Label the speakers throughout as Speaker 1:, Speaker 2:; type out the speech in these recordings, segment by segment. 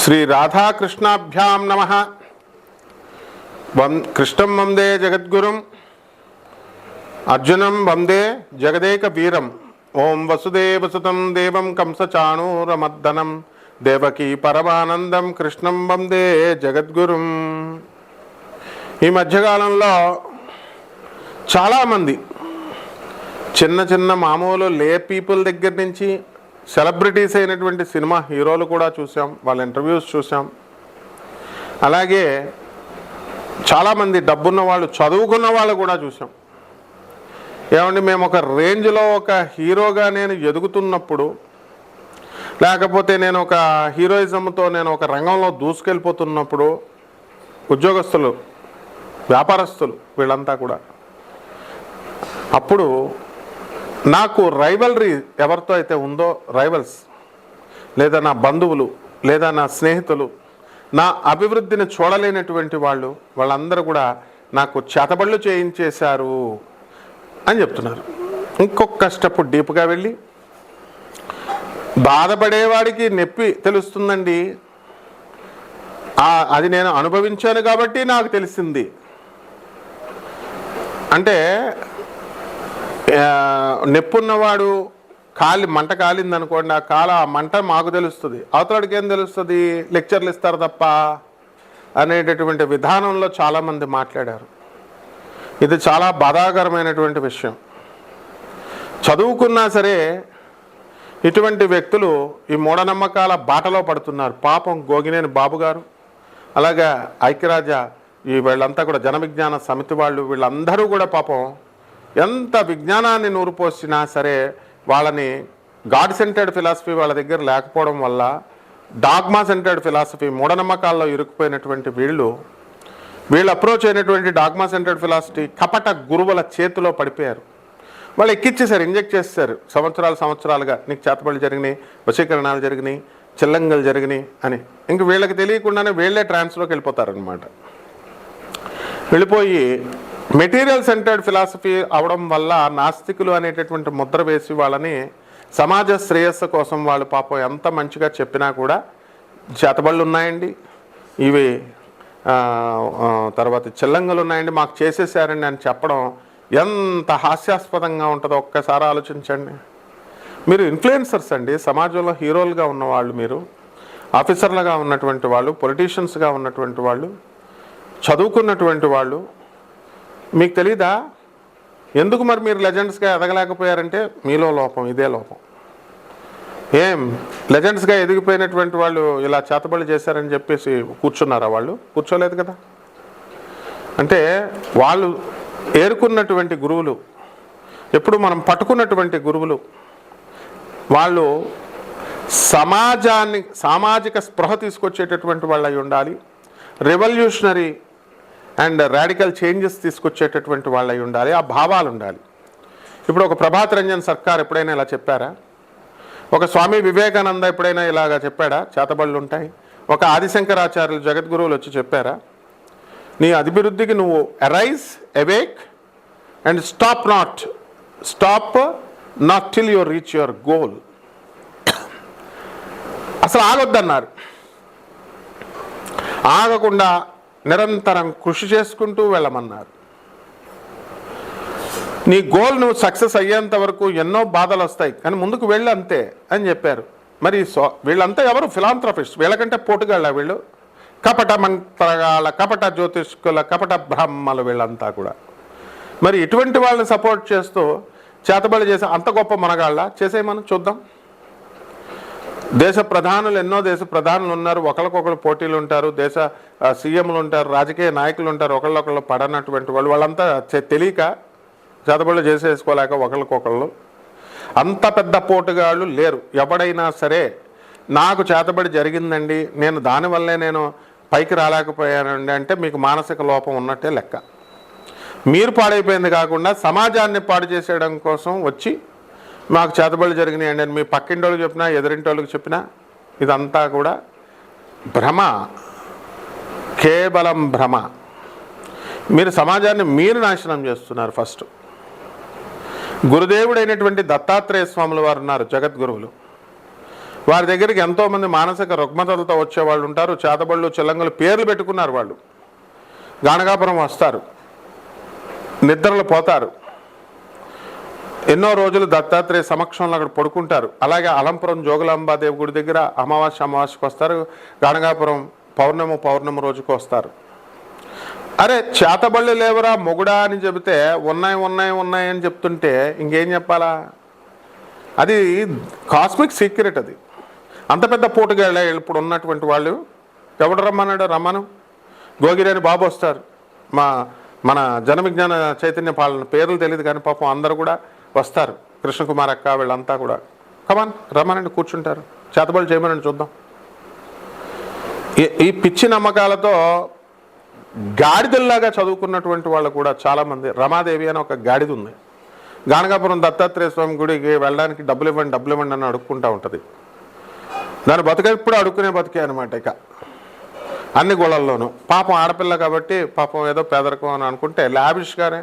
Speaker 1: శ్రీ రాధాకృష్ణాభ్యాం నమ. వం కృష్ణం వందే జగద్గురుం అర్జునం వందే జగదేక వీరం ఓం వసుదేవసుతం దేవం కంసచాణూరమర్దనం దేవకీ పరమానందం కృష్ణం వందే జగద్గురుం. ఈ మధ్యకాలంలో చాలామంది చిన్న చిన్న మామూలు లే పీపుల్ దగ్గర నుంచి సెలబ్రిటీస్ అయినటువంటి సినిమా హీరోలు కూడా చూసాం వాళ్ళ ఇంటర్వ్యూస్ చూసాం. అలాగే చాలామంది డబ్బున్న వాళ్ళు చదువుకున్న వాళ్ళు కూడా చూసాం. ఏమండి మేము ఒక రేంజ్లో ఒక హీరోగా నేను ఎదుగుతున్నప్పుడు లేకపోతే నేను ఒక హీరోయిజంతో నేను ఒక రంగంలో దూసుకెళ్ళిపోతున్నప్పుడు ఉద్యోగస్తులు వ్యాపారస్తులు వీళ్ళంతా కూడా అప్పుడు నాకు రైవల్రీ ఎవరితో అయితే ఉందో రైవల్స్ లేదా నా బంధువులు లేదా నా స్నేహితులు నా అభివృద్ధిని చూడలేనటువంటి వాళ్ళు వాళ్ళందరూ కూడా నాకు చేతబళ్ళు చేయించేశారు అని చెప్తున్నారు. ఇంకొక స్టెప్ డీప్గా వెళ్ళి బాధపడేవాడికి నొప్పి తెలుస్తుందండి. అది నేను అనుభవించాను కాబట్టి నాకు తెలిసింది. అంటే నొప్పున్నవాడు కాలి మంట కాలిందనుకోండి ఆ కాల ఆ మంట మాకు తెలుస్తుంది. అవతలడికి ఏం తెలుస్తుంది? లెక్చర్లు ఇస్తారు తప్ప అనేటటువంటి విధానంలో చాలామంది మాట్లాడారు. ఇది చాలా బాధాకరమైనటువంటి విషయం. చదువుకున్నా సరే ఇటువంటి వ్యక్తులు ఈ మూఢనమ్మకాల బాటలో పడుతున్నారు. పాపం గోగినేని బాబు గారు అలాగే ఐక్యరాజ ఈ వీళ్ళంతా కూడా జనవిజ్ఞాన సమితి వాళ్ళు వీళ్ళందరూ కూడా పాపం ఎంత విజ్ఞానాన్ని నూరుపోసినా సరే వాళ్ళని గాడ్ సెంటర్డ్ ఫిలాసఫీ వాళ్ళ దగ్గర లేకపోవడం వల్ల డాగ్మా సెంటర్డ్ ఫిలాసఫీ మూఢనమ్మకాల్లో ఇరుక్కుపోయినటువంటి వీళ్ళు వీళ్ళు అప్రోచ్ అయినటువంటి డాగ్మా సెంటర్డ్ ఫిలాసఫీ కపట గురువుల చేతిలో పడిపోయారు. వాళ్ళు ఎక్కిచ్చేసారు ఇంజెక్ట్ చేస్తారు సంవత్సరాలు సంవత్సరాలుగా నీకు చేతబడులు జరిగినాయి వశీకరణాలు జరిగినాయి చిల్లంగలు జరిగినాయి అని. ఇంక వీళ్ళకి తెలియకుండానే వీళ్ళే ట్రాన్స్లోకి వెళ్ళిపోతారనమాట వెళ్ళిపోయి మెటీరియల్ సెంటర్డ్ ఫిలాసఫీ అవడం వల్ల నాస్తికులు అనేటటువంటి ముద్ర వేసి వాళ్ళని సమాజ శ్రేయస్సు కోసం వాళ్ళు పాపం ఎంత మంచిగా చెప్పినా కూడా చేతబళ్ళు ఉన్నాయండి. ఇవి తర్వాత చిల్లంగలు ఉన్నాయండి. మాకు చేసేసారండి అని చెప్పడం ఎంత హాస్యాస్పదంగా ఉంటుందో ఒక్కసారి ఆలోచించండి. మీరు ఇన్ఫ్లుయెన్సర్స్ అండి. సమాజంలో హీరోలుగా ఉన్నవాళ్ళు మీరు ఆఫీసర్లుగా ఉన్నటువంటి వాళ్ళు పొలిటీషియన్స్గా ఉన్నటువంటి వాళ్ళు చదువుకున్నటువంటి వాళ్ళు మీకు తెలీదా? ఎందుకు మరి మీరు లెజెండ్స్గా ఎదగలేకపోయారంటే మీలో లోపం ఇదే లోపం. ఏం? లెజెండ్స్గా ఎదిగిపోయినటువంటి వాళ్ళు ఇలా చేతబడి చేశారని చెప్పేసి కూర్చున్నారా వాళ్ళు? కూర్చోలేదు కదా. అంటే వాళ్ళు ఏరుకున్నటువంటి గురువులు ఎప్పుడు మనం పట్టుకున్నటువంటి గురువులు వాళ్ళు సమాజాన్ని సామాజిక స్పృహ తీసుకొచ్చేటటువంటి వాళ్ళు అయి ఉండాలి. రెవల్యూషనరీ అండ్ రాడికల్ చేంజెస్ తీసుకొచ్చేటటువంటి వాళ్ళు అయి ఉండాలి ఆ భావాలు ఉండాలి. ఇప్పుడు ఒక ప్రభాత్ రంజన్ సర్కార్ ఎప్పుడైనా ఇలా చెప్పారా? ఒక స్వామి వివేకానంద ఎప్పుడైనా ఇలాగా చెప్పాడా? చేతబళ్ళు ఉంటాయి. ఒక ఆదిశంకరాచార్యులు జగద్గురువులు వచ్చి చెప్పారా? నీ అభివృద్ధికి నువ్వు arise awake and stop not stop not till your reach your goal అసలు ఆగొద్దన్నారు. ఆగకుండా నిరంతరం కృషి చేసుకుంటూ వెళ్ళమన్నారు. నీ గోల్ నువ్వు సక్సెస్ అయ్యేంత వరకు ఎన్నో బాధలు వస్తాయి కానీ ముందుకు వెళ్ళి అంతే అని చెప్పారు. మరి సో వీళ్ళంతా ఎవరు? ఫిలాంథ్రఫిస్ట్ వీళ్ళకంటే పోటుగాళ్ళ వీళ్ళు? కపట మంత్రగాళ్ళ కపట జ్యోతిష్కుల కపట బ్రహ్మలు వీళ్ళంతా కూడా. మరి ఇటువంటి వాళ్ళని సపోర్ట్ చేస్తూ చేతబడి చేసే అంత గొప్ప మనగాళ్ళ? చేసేయమని చూద్దాం. దేశ ప్రధానులు ఎన్నో దేశ ప్రధానులు ఉన్నారు. ఒకరికొకరు పోటీలు ఉంటారు. దేశ సీఎంలు ఉంటారు. రాజకీయ నాయకులు ఉంటారు. ఒకళ్ళొకళ్ళు పడనటువంటి వాళ్ళు. వాళ్ళంతా తెలియక చేతబడులు చేసేసుకోలేక ఒకరికొకళ్ళు అంత పెద్ద పోటుగాళ్ళు లేరు. ఎవడైనా సరే నాకు చేతబడి జరిగిందండి. నేను దానివల్లే నేను పైకి రాలేకపోయానండి అంటే మీకు మానసిక లోపం ఉన్నట్టే లెక్క. మీరు పాడైపోయింది కాకుండా సమాజాన్ని పాడు చేసేయడం కోసం వచ్చి మాకు చేతబడులు జరిగినాయండి అని మీ పక్కింటోళ్ళకి చెప్పినా ఎదురింటోళ్ళకి చెప్పినా ఇదంతా కూడా భ్రమ. కేవలం భ్రమ. మీరు సమాజాన్ని మీరు నాశనం చేస్తున్నారు ఫస్ట్. గురుదేవుడైనటువంటి దత్తాత్రేయ స్వాములు వారు ఉన్నారు జగద్గురువులు. వారి దగ్గరికి ఎంతోమంది మానసిక రుగ్మతలతో వచ్చేవాళ్ళు ఉంటారు చేతబళ్ళు చిల్లంగులు పేర్లు పెట్టుకున్నారు వాళ్ళు. గానగాపురం వస్తారు. నిద్రలు పోతారు. ఎన్నో రోజులు దత్తాత్రేయ సమక్షంలో అక్కడ పడుకుంటారు. అలాగే అలంపురం జోగులాంబాదేవి గుడి దగ్గర అమావాస్య అమావాస్యకు వస్తారు. గానగాపురం పౌర్ణమి పౌర్ణమి రోజుకు వస్తారు. అరే చేతబళ్ళు లేవరా మొగుడా అని చెబితే ఉన్నాయి ఉన్నాయి ఉన్నాయి అని చెప్తుంటే ఇంకేం చెప్పాలా? అది కాస్మిక్ సీక్రెట్ అది. అంత పెద్ద పోటుగాళ్ళ ఇప్పుడు ఉన్నటువంటి వాళ్ళు ఎవడు రమ్మన్నాడు? రమ్మను. గోగిరేని బాబు వస్తారు. మా మన జన విజ్ఞాన చైతన్య పాలన పేర్లు తెలియదు కానీ పాపం అందరూ కూడా వస్తారు. కృష్ణకుమార్ అక్క వీళ్ళంతా కూడా. కమాన్ రమ్మనండి కూర్చుంటారు. చేతబడులు చేయమనండి చూద్దాం. ఈ- ఈ పిచ్చి నమ్మకాలతో గాడిదల్లాగా చదువుకున్నటువంటి వాళ్ళు కూడా చాలామంది. రమాదేవి అని ఒక గాడిద ఉంది. గానగాపురం దత్తాత్రేయ స్వామి గుడికి వెళ్ళడానికి డబ్బులు ఇవ్వండి డబ్బులు ఇవ్వండి అని అడుక్కుంటా ఉంటుంది. దాని బతుక ఎప్పుడు అడుక్కునే బతికే అనమాట ఇక. అన్ని గోళల్లోనూ. పాపం ఆడపిల్ల కాబట్టి పాపం ఏదో పేదరికం అని అనుకుంటే లావిష్గానే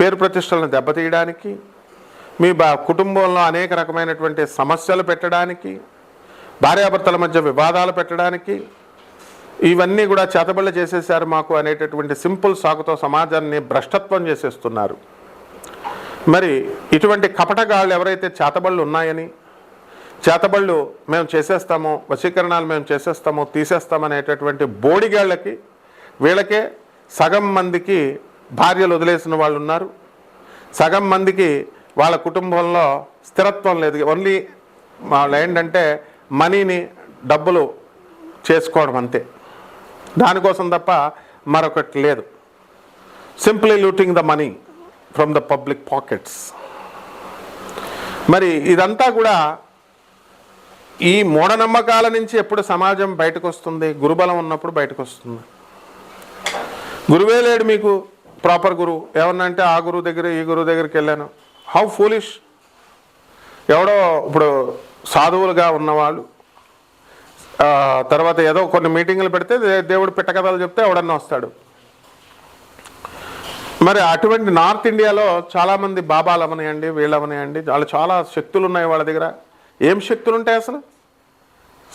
Speaker 1: పేరు ప్రతిష్టలను దెబ్బతీయడానికి మీ బా కుటుంబంలో అనేక రకమైనటువంటి సమస్యలు పెట్టడానికి భార్యాభర్తల మధ్య వివాదాలు పెట్టడానికి ఇవన్నీ కూడా చేతబళ్ళు చేసేసారు మాకు అనేటటువంటి సింపుల్ సాకుతో సమాజాన్ని భ్రష్టత్వం చేసేస్తున్నారు. మరి ఇటువంటి కపటగాళ్ళు ఎవరైతే చేతబళ్ళు ఉన్నాయని చేతబళ్ళు మేము చేసేస్తాము వశీకరణాలు మేము చేసేస్తాము తీసేస్తామనేటటువంటి బోడిగాళ్ళకి వీళ్ళకే సగం మందికి భార్యలు వదిలేసిన వాళ్ళు ఉన్నారు. సగం మందికి వాళ్ళ కుటుంబంలో స్థిరత్వం లేదు. ఓన్లీ వాళ్ళు ఏంటంటే మనీని డబ్బులు చేసుకోవడం అంతే. దానికోసం తప్ప మరొకటి లేదు. Simply looting the money from the public pockets. మరి ఇదంతా కూడా ఈ మూఢనమ్మకాల నుంచి ఎప్పుడు సమాజం బయటకు వస్తుంది గురుబలం ఉన్నప్పుడు బయటకు వస్తుంది గురువే లేడు మీకు. ప్రాపర్ గురువు. ఏమన్నా అంటే ఆ గురువు దగ్గర ఈ గురువు దగ్గరికి వెళ్ళాను. హౌ ఫూలిష్ ఎవడో ఇప్పుడు సాధువులుగా ఉన్నవాళ్ళు. తర్వాత ఏదో కొన్ని మీటింగులు పెడితే దేవుడు పిట్టకథలు చెప్తే ఎవడన్నా వస్తాడు. మరి అటువంటి నార్త్ ఇండియాలో చాలామంది బాబాలు అవనాయండి వీళ్ళు అవనాయండి వాళ్ళు చాలా శక్తులు ఉన్నాయి వాళ్ళ దగ్గర. ఏం శక్తులు ఉంటాయి అసలు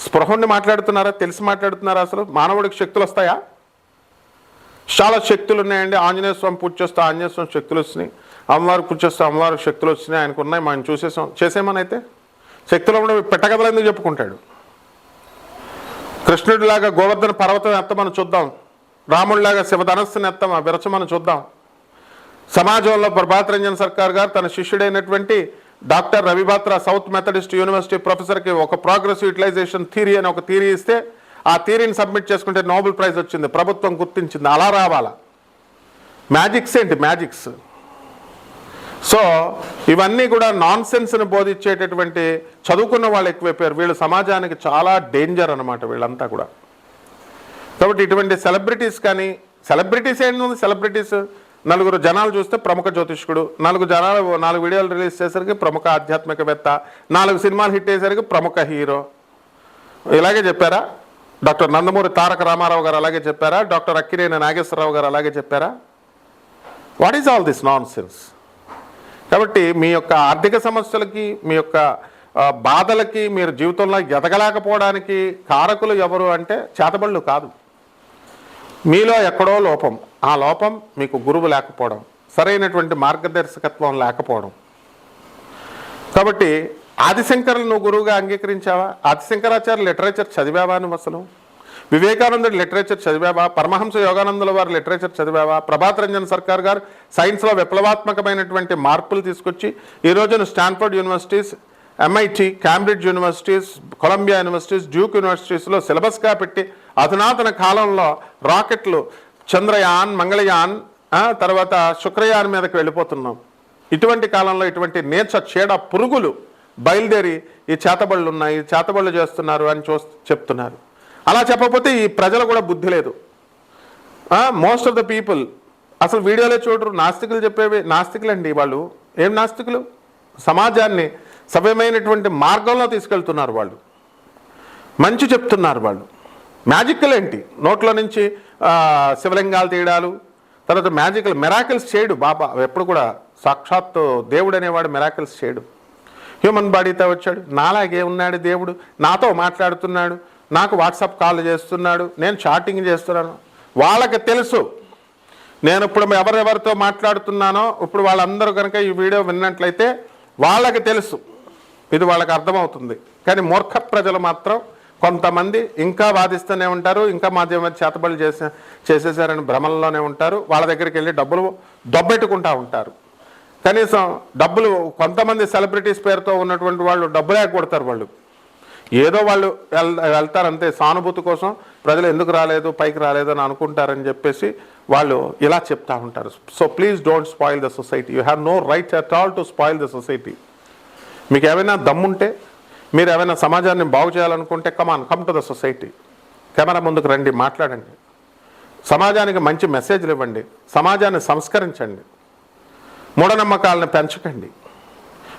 Speaker 1: స్పృహండి మాట్లాడుతున్నారా? తెలిసి మాట్లాడుతున్నారా అసలు? మానవుడికి శక్తులు వస్తాయా? చాలా శక్తులు ఉన్నాయండి. ఆంజనేయ స్వామి పూజ చేస్తే ఆంజనేయ స్వామి శక్తులు వచ్చినాయి. అమ్మవారు పూజ చేస్తే అమ్మవారికి శక్తులు వచ్చినాయి ఆయనకు ఉన్నాయి మనం చూసేసాం. చేసేమని అయితే శక్తులు కూడా పెట్టగదలు ఎందుకు చెప్పుకుంటాడు? కృష్ణుడిలాగా గోవర్ధన పర్వతం ఎత్తమని చూద్దాం. రాముడిలాగా శివధనస్సుని ఎత్తమా విరచమని చూద్దాం. సమాజంలో ప్రభాత్ రంజన్ సర్కార్ గారు తన శిష్యుడైనటువంటి doctor Ravi Batra South Methodist University ప్రొఫెసర్కి ఒక ప్రోగ్రెస్ యూటిలైజేషన్ థియరీ అని ఒక థియరీ ఇస్తే ఆ థీరీని సబ్మిట్ చేసుకుంటే నోబెల్ ప్రైజ్ వచ్చింది. ప్రభుత్వం గుర్తించింది. అలా రావాలా? మ్యాజిక్స్ ఏంటి? మ్యాజిక్స్ సో ఇవన్నీ కూడా నాన్ సెన్స్ని బోధించేటటువంటి చదువుకున్న వాళ్ళు ఎక్కువైపోయారు. వీళ్ళు సమాజానికి చాలా డేంజర్ అనమాట వీళ్ళంతా కూడా. కాబట్టి ఇటువంటి సెలబ్రిటీస్ కానీ సెలబ్రిటీస్ ఏంటి సెలబ్రిటీస్ నలుగురు జనాలు చూస్తే ప్రముఖ జ్యోతిష్కుడు నాలుగు జనాలు నాలుగు వీడియోలు రిలీజ్ చేసరికి ప్రముఖ ఆధ్యాత్మికవేత్త నాలుగు సినిమాలు హిట్ అయ్యేసరికి ప్రముఖ హీరో. ఇలాగే చెప్పారా? డాక్టర్ నందమూరి తారక రామారావు గారు అలాగే చెప్పారా? డాక్టర్ అక్కినేని నాగేశ్వరరావు గారు అలాగే చెప్పారా? What is all this nonsense కాబట్టి మీ యొక్క ఆర్థిక సమస్యలకి మీ యొక్క బాధలకి మీరు జీవితంలో ఎదగలేకపోవడానికి కారకులు ఎవరు అంటే చేతబళ్ళు కాదు. మీలో ఎక్కడో లోపం. ఆ లోపం మీకు గురువు లేకపోవడం సరైనటువంటి మార్గదర్శకత్వం లేకపోవడం. కాబట్టి ఆదిశంకరులు నువ్వు గురువుగా అంగీకరించావా? ఆదిశంకరాచార్య లిటరేచర్ చదివావా నువ్వు అసలు? వివేకానందుడు లిటరేచర్ చదివావా? పరమహంస యోగానందుల వారి లిటరేచర్ చదివావా? ప్రభాత్ రంజన్ సర్కార్ గారు సైన్స్లో విప్లవాత్మకమైనటువంటి మార్పులు తీసుకొచ్చి ఈ రోజున Stanford universities MIT Cambridge universities Columbia universities Duke యూనివర్సిటీస్లో సిలబస్గా పెట్టి అధునాతన కాలంలో రాకెట్లు చంద్రయాన్ మంగళయాన్ తర్వాత శుక్రయాన్ మీదకి వెళ్ళిపోతున్నాం. ఇటువంటి కాలంలో ఇటువంటి నేచ చీడ పురుగులు బయలుదేరి ఈ చేతబళ్ళు ఉన్నాయి చేతబళ్ళు చేస్తున్నారు అని చూ చెప్తున్నారు. అలా చెప్పకపోతే ఈ ప్రజలు కూడా బుద్ధి లేదు. మోస్ట్ ఆఫ్ ద పీపుల్ అసలు వీడియోలో చూడరు నాస్తికులు చెప్పేవి నాస్తికులండి వాళ్ళు. ఏం నాస్తికులు? సమాజాన్ని సవ్యమైనటువంటి మార్గంలో తీసుకెళ్తున్నారు వాళ్ళు. మంచి చెప్తున్నారు వాళ్ళు. మ్యాజిక్లు ఏంటి? నోట్లో నుంచి శివలింగాలు తీయడాలు తర్వాత మ్యాజికల్ మెరాకిల్స్ చేయడు బాబా. ఎప్పుడు కూడా సాక్షాత్తు దేవుడు అనేవాడు మెరాకిల్స్ చేయడు. హ్యూమన్ బాడీతో వచ్చాడు. నాలాగే ఉన్నాడు దేవుడు. నాతో మాట్లాడుతున్నాడు. నాకు వాట్సాప్ కాల్ చేస్తున్నాడు. నేను చాటింగ్ చేస్తున్నాను. వాళ్ళకి తెలుసు. నేను ఇప్పుడు ఎవరెవరితో మాట్లాడుతున్నానో ఇప్పుడు వాళ్ళందరూ కనుక ఈ వీడియో విన్నట్లయితే వాళ్ళకి తెలుసు. ఇది వాళ్ళకి అర్థమవుతుంది. కానీ మూర్ఖ ప్రజలు మాత్రం కొంతమంది ఇంకా వాదిస్తూనే ఉంటారు ఇంకా మాధ్యమ చేతబడులు చేసే చేసేసారని భ్రమల్లోనే ఉంటారు. వాళ్ళ దగ్గరికి వెళ్ళి డబ్బులు దొబ్బెట్టుకుంటూ ఉంటారు. కనీసం డబ్బులు కొంతమంది సెలబ్రిటీస్ పేరుతో ఉన్నటువంటి వాళ్ళు డబ్బులే కొడతారు వాళ్ళు. ఏదో వాళ్ళు వెళ్తారంతే వెళ్తారు అంతే సానుభూతి కోసం ప్రజలు ఎందుకు రాలేదు పైకి రాలేదు అని అనుకుంటారని చెప్పేసి వాళ్ళు ఇలా చెప్తా ఉంటారు. So please don't spoil the society you have no right at all to spoil the society మీకు ఏమైనా దమ్ముంటే మీరు ఏమైనా సమాజాన్ని బాగు చేయాలనుకుంటే come on come to the society camera ముందుకు రండి మాట్లాడండి. సమాజానికి మంచి మెసేజ్లు ఇవ్వండి. సమాజాన్ని సంస్కరించండి. మూఢనమ్మకాలను పెంచకండి.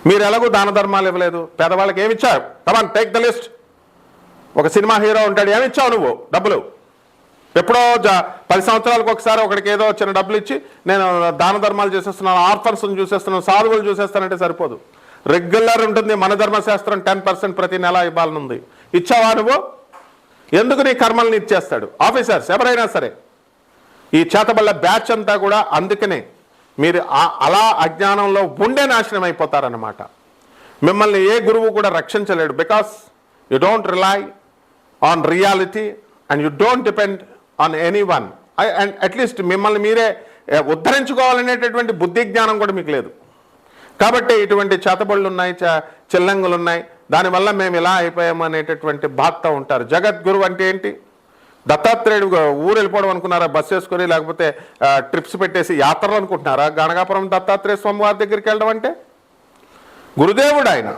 Speaker 1: మీరు ఎలాగో దాన ధర్మాలు ఇవ్వలేదు. పేదవాళ్ళకి ఏమి ఇచ్చారు come on take the list ఒక సినిమా హీరో ఉంటాడు ఏమి ఇచ్చావు నువ్వు? డబ్బులు. ఎప్పుడో పది సంవత్సరాలకు ఒకసారి ఒకడికి ఏదో చిన్న డబ్బులు ఇచ్చి నేను దాన ధర్మాలు చేసేస్తున్నాను ఆర్ఫర్స్ని చూసేస్తున్నాను సాధువులు చూసేస్తానంటే సరిపోదు. రెగ్యులర్ ఉంటుంది మన ధర్మశాస్త్రం టెన్ పర్సెంట్ ప్రతి నెల ఇవ్వాలనుంది. ఇచ్చావా నువ్వు? ఎందుకు నీ కర్మల్ని ఇచ్చేస్తాడు? ఆఫీసర్స్ ఎవరైనా సరే. ఈ చేతబళ్ళ బ్యాచ్ అంతా కూడా అందుకనే మీరు అలా అజ్ఞానంలో ఉండే నాశనం అయిపోతారన్నమాట. మిమ్మల్ని ఏ గురువు కూడా రక్షించలేడు. Because you don't rely on reality and you don't depend on any one and at least మిమ్మల్ని మీరే ఉద్ధరించుకోవాలనేటటువంటి బుద్ధి జ్ఞానం కూడా మీకు లేదు. కాబట్టి ఇటువంటి చేతబళ్ళు ఉన్నాయి చ- చిల్లంగులు ఉన్నాయి దానివల్ల మేము ఇలా అయిపోయాము అనేటటువంటి బాధ ఉంటారు. జగద్గురు అంటే ఏంటి? దత్తాత్రేయుడు ఊరు వెళ్ళిపోవడం అనుకున్నారా? బస్ వేసుకొని లేకపోతే ట్రిప్స్ పెట్టేసి యాత్రలు అనుకుంటున్నారా? గణగాపురం దత్తాత్రేయ స్వామి వారి దగ్గరికి వెళ్ళడం అంటే? గురుదేవుడు ఆయన.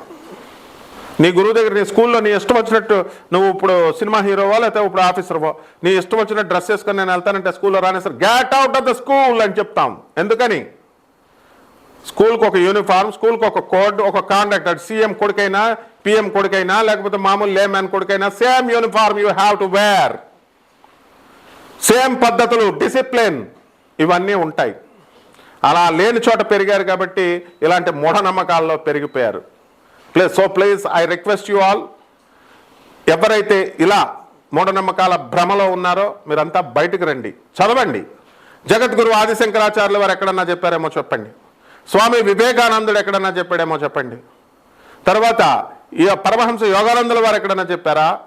Speaker 1: నీ గురువు దగ్గర నీ స్కూల్లో నీ ఇష్టం వచ్చినట్టు నువ్వు ఇప్పుడు సినిమా హీరోవా లేకపోతే ఇప్పుడు ఆఫీసర్వో? నీ ఇష్టం వచ్చినట్టు డ్రెస్ వేసుకొని నేను వెళ్తానంటే స్కూల్లో రానేసరి get out of the school అని చెప్తాం. ఎందుకని? స్కూల్కి ఒక యూనిఫామ్ స్కూల్కి ఒక కోడ్ ఒక కాండక్ట్ అటు సీఎం కొడుకైనా పిఎం కొడుకైనా లేకపోతే మామూలు లేమ్యాన్ కొడుకైనా same uniform you have to wear same పద్ధతులు డిసిప్లిన్ ఇవన్నీ ఉంటాయి. అలా లేని చోట పెరిగారు కాబట్టి ఇలాంటి మూఢనమ్మకాల్లో పెరిగిపోయారు. Please so please I request you all ఎవరైతే ఇలా మూఢనమ్మకాల భ్రమలో ఉన్నారో మీరంతా బయటకు రండి. చదవండి. జగద్గురు ఆదిశంకరాచార్యులు వారు ఎక్కడన్నా చెప్పారేమో చెప్పండి. స్వామి వివేకానందుడు ఎక్కడన్నా చెప్పాడేమో చెప్పండి. తర్వాత ఈ పరమహంస యోగానందుల వారు ఎక్కడన్నా చెప్పారా?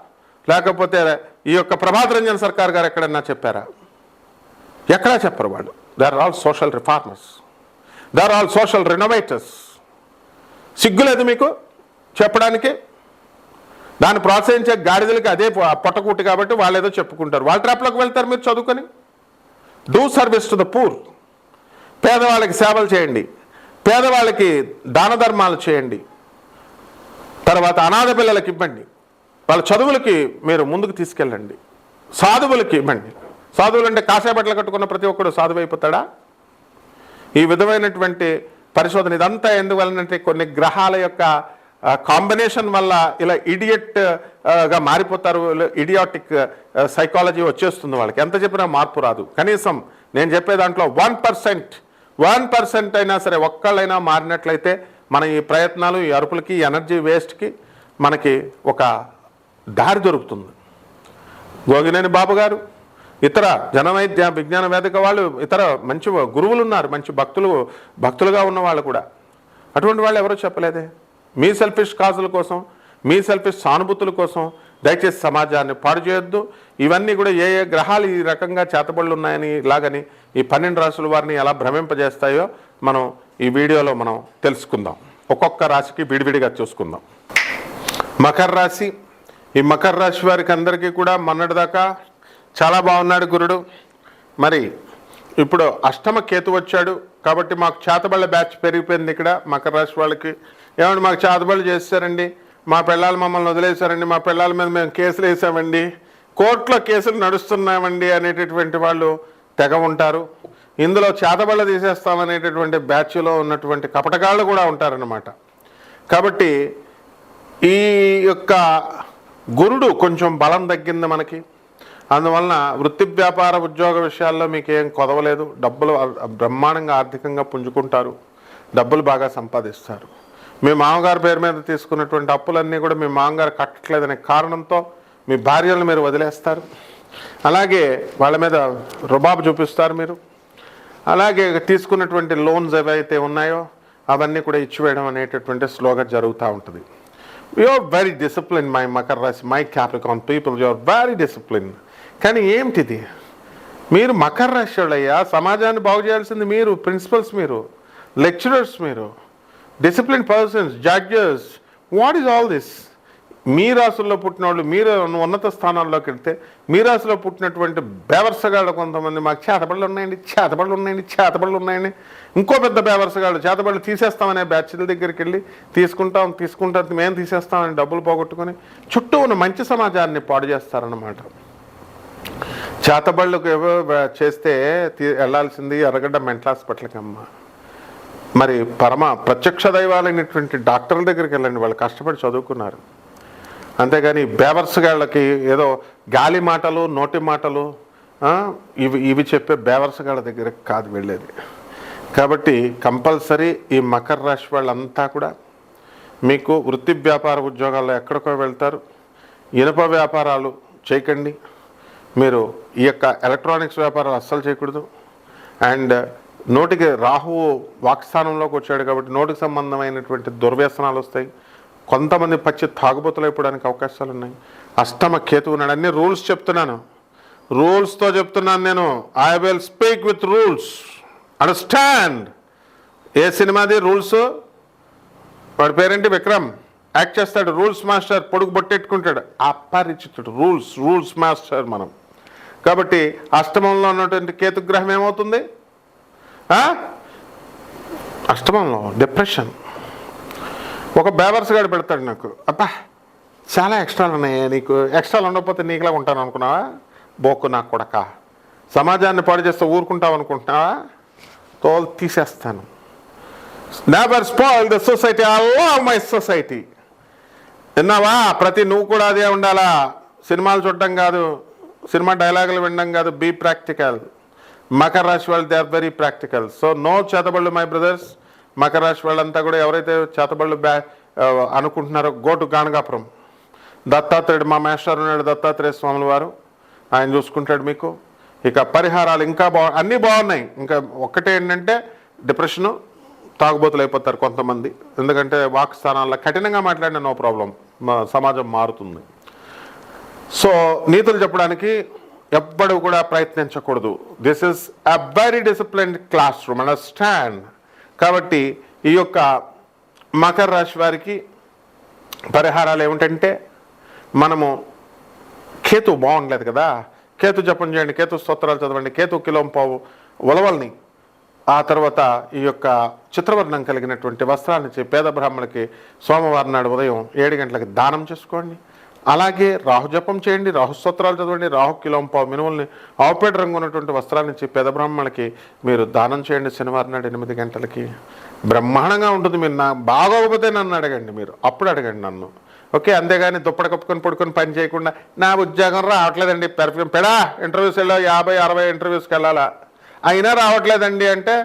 Speaker 1: లేకపోతే ఈ యొక్క ప్రభాత్ రంజన్ సర్కార్ గారు ఎక్కడన్నా చెప్పారా? ఎక్కడా చెప్పరు వాళ్ళు. They are all social reformers they are all social renovators సిగ్గులేదు మీకు చెప్పడానికి? దాన్ని ప్రోత్సహించే గాడిదలకి అదే పొట్టకూటి కాబట్టి వాళ్ళు ఏదో చెప్పుకుంటారు. వాళ్ళ ట్రాప్లోకి వెళ్తారు మీరు చదువుకొని? Do service to the poor పేదవాళ్ళకి సేవలు చేయండి. పేదవాళ్ళకి దాన ధర్మాలు చేయండి. తర్వాత అనాథ పిల్లలకి ఇవ్వండి. వాళ్ళ చదువులకి మీరు ముందుకు తీసుకెళ్ళండి. సాధువులకి ఇవ్వండి. సాధువులు అంటే కాషాయ కట్టుకున్న ప్రతి ఒక్కడు సాధువు అయిపోతాడా? ఈ విధమైనటువంటి పరిశోధన ఇదంతా ఎందువలనంటే కొన్ని గ్రహాల యొక్క కాంబినేషన్ వల్ల ఇలా ఇడియట్గా మారిపోతారు. ఇడియాటిక్ సైకాలజీ వచ్చేస్తుంది వాళ్ళకి. ఎంత చెప్పినా మార్పు రాదు. కనీసం నేను చెప్పే దాంట్లో వన్ పర్సెంట్ వన్ పర్సెంట్ అయినా సరే ఒక్కళ్ళైనా మారినట్లయితే మన ఈ ప్రయత్నాలు ఈ అరుపులకి ఈ ఎనర్జీ వేస్ట్కి మనకి ఒక దారి దొరుకుతుంది. గోగినేని బాబు గారు ఇతర జనవైద్య విజ్ఞాన వేదిక వాళ్ళు ఇతర మంచి గురువులు ఉన్నారు మంచి భక్తులు భక్తులుగా ఉన్న వాళ్ళు కూడా. అటువంటి వాళ్ళు ఎవరో చెప్పలేదే? మీ సెల్ఫిష్ కాజుల కోసం మీ సెల్ఫిష్ సానుభూతుల కోసం దయచేసి సమాజాన్ని పాడు చేయొద్దు. ఇవన్నీ కూడా ఏ ఏ గ్రహాలు ఈ రకంగా చేతబడులు ఉన్నాయని ఇలాగని ఈ పన్నెండు రాసుల వారిని ఎలా భ్రమింపజేస్తాయో మనం ఈ వీడియోలో మనం తెలుసుకుందాం. ఒక్కొక్క రాశికి విడివిడిగా చూసుకుందాం. మకర రాశి ఈ మకర రాశి వారికి అందరికీ కూడా మొన్నటిదాకా చాలా బాగున్నాడు గురుడు. మరి ఇప్పుడు అష్టమ కేతు వచ్చాడు కాబట్టి మాకు చేతబళ్ళ బ్యాచ్ పెరిగిపోయింది ఇక్కడ మకర రాశి వాళ్ళకి. ఏమంటే మాకు చేతబళ్ళు చేశారండి మా పిల్లలు మమ్మల్ని వదిలేశారండి మా పిల్లల మీద మేము కేసులు వేసామండి. కోర్టులో కేసులు నడుస్తున్నామండి అనేటటువంటి వాళ్ళు తెగ ఉంటారు. ఇందులో చేతబళ్ళ తీసేస్తామనేటటువంటి బ్యాచ్లో ఉన్నటువంటి కపటగాళ్ళు కూడా ఉంటారన్నమాట. కాబట్టి ఈ యొక్క గురుడు కొంచెం బలం తగ్గింది మనకి. అందువలన వృత్తి వ్యాపార ఉద్యోగ విషయాల్లో మీకు ఏం కొదవలేదు. డబ్బులు బ్రహ్మాండంగా ఆర్థికంగా పుంజుకుంటారు. డబ్బులు బాగా సంపాదిస్తారు. మీ మామగారి పేరు మీద తీసుకున్నటువంటి అప్పులన్నీ కూడా మీ మామగారు కట్టట్లేదనే కారణంతో మీ భార్యలను మీరు వదిలేస్తారు. అలాగే వాళ్ళ మీద రుబాబు చూపిస్తారు మీరు. అలాగే తీసుకున్నటువంటి లోన్స్ ఏవైతే ఉన్నాయో అవన్నీ కూడా ఇచ్చివేయడం అనేటటువంటి స్లోగా జరుగుతూ ఉంటుంది. You're very discipline my Makara rashi my Capricorn people you're very discipline కానీ ఏమిటిది? మీరు మకర రాశి వాళ్ళయ్యా సమాజాన్ని బాగు చేయాల్సింది మీరు ప్రిన్సిపల్స్ మీరు లెక్చరర్స్ మీరు discipline persons judges what is all this మీ రాసుల్లో పుట్టిన వాళ్ళు మీరు ఉన్నత స్థానాల్లోకి వెళ్తే మీ రాశిలో పుట్టినటువంటి బేవర్సగాళ్ళు కొంతమంది మాకు చేతబళ్ళు ఉన్నాయండి చేతబడులు ఉన్నాయండి చేతబడులు ఉన్నాయండి. ఇంకో పెద్ద బేవర్సగాళ్ళు చేతబడులు తీసేస్తామనే బ్యాచ్ల దగ్గరికి వెళ్ళి తీసుకుంటాం తీసుకుంటాం మేము తీసేస్తామని డబ్బులు పోగొట్టుకొని చుట్టూ ఉన్న మంచి సమాజాన్ని పాడు చేస్తారన్నమాట. చేతబళ్ళకు ఏవో చేస్తే తీ- వెళ్ళాల్సింది ఎర్రగడ్డ మెంటల్ హాస్పిటల్కి అమ్మ. మరి పరమ ప్రత్యక్ష దైవాలైనటువంటి డాక్టర్ల దగ్గరికి వెళ్ళండి వాళ్ళు కష్టపడి చదువుకున్నారు. అంతేగాని బేవర్సగాళ్ళకి ఏదో గాలి మాటలు నోటి మాటలు ఇవి ఇవి చెప్పే బేవర్సగాళ్ళ దగ్గర కాదు వెళ్ళేది. కాబట్టి కంపల్సరీ ఈ మకర రాశి వాళ్ళంతా కూడా మీకు వృత్తి వ్యాపార ఉద్యోగాల్లో ఎక్కడికో వెళ్తారు. ఇనుప వ్యాపారాలు చేయకండి. మీరు ఈ యొక్క ఎలక్ట్రానిక్స్ వ్యాపారాలు అస్సలు చేయకూడదు. అండ్ నోటికి రాహువు వాక్స్థానంలోకి వచ్చాడు కాబట్టి నోటికి సంబంధమైనటువంటి దుర్వ్యసనాలు వస్తాయి. కొంతమంది పచ్చి తాగుబోతులు అయిపోవడానికి అవకాశాలు ఉన్నాయి అష్టమ కేతు ఉన్నాడు. అన్ని రూల్స్ చెప్తున్నాను. రూల్స్తో చెప్తున్నాను నేను. I will speak with rules understand ఏ సినిమాది రూల్స్? వాడి పేరేంటి? విక్రమ్. యాక్ట్ చేస్తాడు. రూల్స్ మాస్టర్ పొడుగు బొట్టెట్టుకుంటాడు. అపరిచితుడు. రూల్స్ రూల్స్ మాస్టర్ మనం. కాబట్టి అష్టమంలో ఉన్నటువంటి కేతుగ్రహం ఏమవుతుంది? అష్టమంలో. డిప్రెషన్ ఒక బేవర్స్ గాడు పెడతాడు నాకు. అబ్బా చాలా ఎక్స్ట్రాలు ఉన్నాయి. నీకు ఎక్స్ట్రాలు ఉండకపోతే నీకులా ఉంటాను అనుకున్నావా? బోకు నాకు కొడక. సమాజాన్ని పాడు చేస్తే ఊరుకుంటావు అనుకుంటున్నావా? తోలు తీసేస్తాను. నెవర్ స్పాయిల్ ద సొసైటీ అల్లా మై సొసైటీ విన్నావా? ప్రతి నువ్వు కూడా అదే ఉండాలా? సినిమాలు చూడడం కాదు సినిమా డైలాగులు వినడం కాదు బీ ప్రాక్టికల్ మకర రాశి వాళ్ళు they are very practical so no చేతబళ్ళు my brothers Makar రాశి వాళ్ళంతా కూడా ఎవరైతే చేతబళ్ళు బ్యా అనుకుంటున్నారో గోటు గాణగాపురం. దత్తాత్రేయుడు మా మేస్టర్ ఉన్నాడు దత్తాత్రేయ స్వాముల వారు. ఆయన చూసుకుంటాడు మీకు. ఇక పరిహారాలు ఇంకా బా అన్నీ బాగున్నాయి. ఇంకా ఒక్కటే ఏంటంటే డిప్రెషను తాగుబోతులు అయిపోతారు కొంతమంది. ఎందుకంటే వాక్ స్థానాల్లో కఠినంగా మాట్లాడిన నో ప్రాబ్లం. సమాజం మారుతుంది. సో నీతులు చెప్పడానికి ఎవ్వడు కూడా ప్రయత్నించకూడదు. This is a very discipline class room understand కాబట్టి ఈ యొక్క మకర రాశి వారికి పరిహారాలు ఏమిటంటే మనము కేతు బాగుండలేదు కదా. కేతు జపం చేయండి కేతు స్తోత్రాలు చదవండి కేతు కిలోం పావు ఉలవల్ని ఆ తర్వాత ఈ యొక్క చిత్రవర్ణం కలిగినటువంటి వస్త్రాన్ని పేద బ్రాహ్మణులకి సోమవారం నాడు ఉదయం ఏడు గంటలకి దానం చేసుకోండి. అలాగే రాహు జపం చేయండి రాహు స్తోత్రాలు చదవండి రాహు కిలోం పావు మినుముల్ని ఆవుపేట రంగు ఉన్నటువంటి వస్త్రాన్ని ఇచ్చి పేద బ్రాహ్మణులకి మీరు దానం చేయండి శనివారం నాడు ఎనిమిది గంటలకి. బ్రహ్మాండంగా ఉంటుంది మీరు నా బాగోకపోతే నన్ను అడగండి మీరు. అప్పుడు అడగండి నన్ను. ఓకే అంతేగాని దుప్పటి కప్పుకొని పడుకొని పని చేయకుండా నా ఉద్యోగం రావట్లేదండి పెర్ఫ్యూమ్ పెడా ఇంటర్వ్యూస్ వెళ్ళా యాభై అరవై ఇంటర్వ్యూస్కి వెళ్ళాలా? అయినా రావట్లేదండి అంటే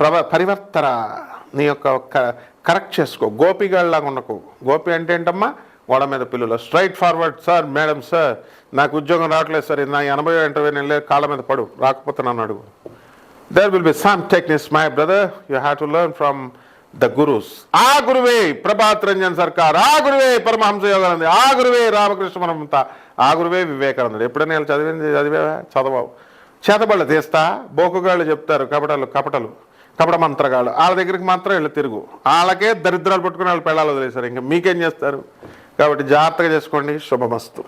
Speaker 1: ప్రవ పరివర్తన. నీ యొక్క క- కరెక్ట్ చేసుకో. గోపిగాళ్ళలాగా ఉండకు. గోపి అంటే ఏంటమ్మా? గోడ మీద పిల్లలు. Straight forward sir madam sir నాకు ఉద్యోగం రావట్లేదు సార్ నా ఎనభై ఇంటర్వ్యూ వెళ్ళే కాళ్ళ మీద పడు. రాకపోతున్నాను అడుగు. There will be some techniques my brother you have to learn from the gurus ఆ గురువే ప్రభాత్ రంజన్ సర్కార్. ఆ గురువే పరమహంస యోగానంది. ఆ గురువే రామకృష్ణ పరమంత ఆ గురువే వివేకానందుడు. ఎప్పుడైనా వీళ్ళు చదివింది చదివేవా? చదవవు. చేతబళ్ళు తీస్తా. బోకుగాళ్ళు చెప్తారు. కపటలు కపటలు కపట మంత్రగాళ్ళు. వాళ్ళ దగ్గరికి మాత్రం వీళ్ళు తిరుగు. వాళ్ళకే దరిద్రాలు పట్టుకుని వాళ్ళు పెళ్ళాలి వదిలేశారు. ఇంకా మీకేం చేస్తారు? కాబట్టి జాగ్రత్తగా చేసుకోండి. శుభమస్తు.